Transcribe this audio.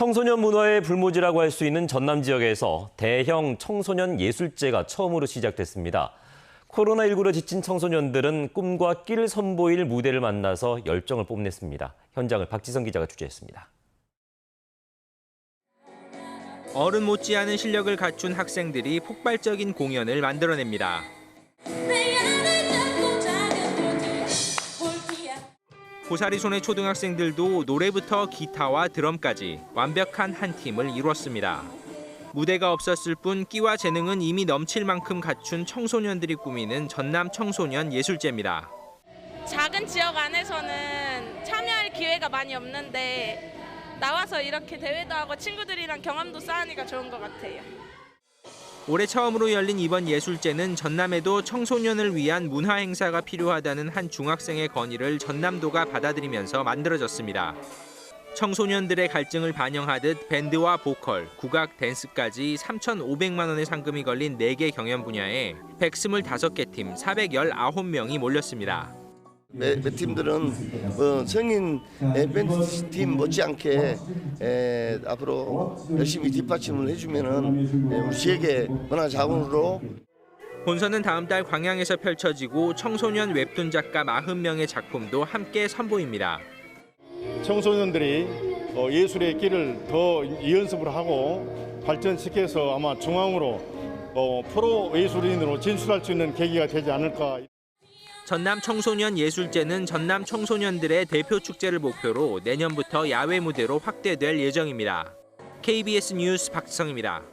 청소년 문화의 불모지라고 할 수 있는 전남 지역에서 대형 청소년 예술제가 처음으로 시작됐습니다. 코로나19로 지친 청소년들은 꿈과 끼를 선보일 무대를 만나서 열정을 뽐냈습니다. 현장을 박지성 기자가 취재했습니다. 어른 못지않은 실력을 갖춘 학생들이 폭발적인 공연을 만들어냅니다. 고사리 손의 초등학생들도 노래부터 기타와 드럼까지 완벽한 한 팀을 이뤘습니다. 무대가 없었을 뿐 끼와 재능은 이미 넘칠 만큼 갖춘 청소년들이 꾸미는 전남 청소년 예술제입니다. 작은 지역 안에서는 참여할 기회가 많이 없는데 나와서 이렇게 대회도 하고 친구들이랑 경험도 쌓으니까 좋은 것 같아요. 올해 처음으로 열린 이번 예술제는 전남에도 청소년을 위한 문화 행사가 필요하다는 한 중학생의 건의를 전남도가 받아들이면서 만들어졌습니다. 청소년들의 갈증을 반영하듯 밴드와 보컬, 국악, 댄스까지 3,500만 원의 상금이 걸린 4개 경연 분야에 125개 팀 419명이 몰렸습니다. 매, 매 팀들은 어, 성인 에, 밴드 팀 못지않게 에, 앞으로 열심히 뒷받침을 해주면은 에, 우리 지역의 문화 자원으로 본선은 다음 달 광양에서 펼쳐지고 청소년 웹툰 작가 40명의 작품도 함께 선보입니다. 청소년들이 어, 예술의 길을 더 연습을 하고 발전시켜서 아마 중앙으로 어, 프로 예술인으로 진출할 수 있는 계기가 되지 않을까. 전남 청소년 예술제는 전남 청소년들의 대표 축제를 목표로 내년부터 야외 무대로 확대될 예정입니다. KBS 뉴스 박지성입니다.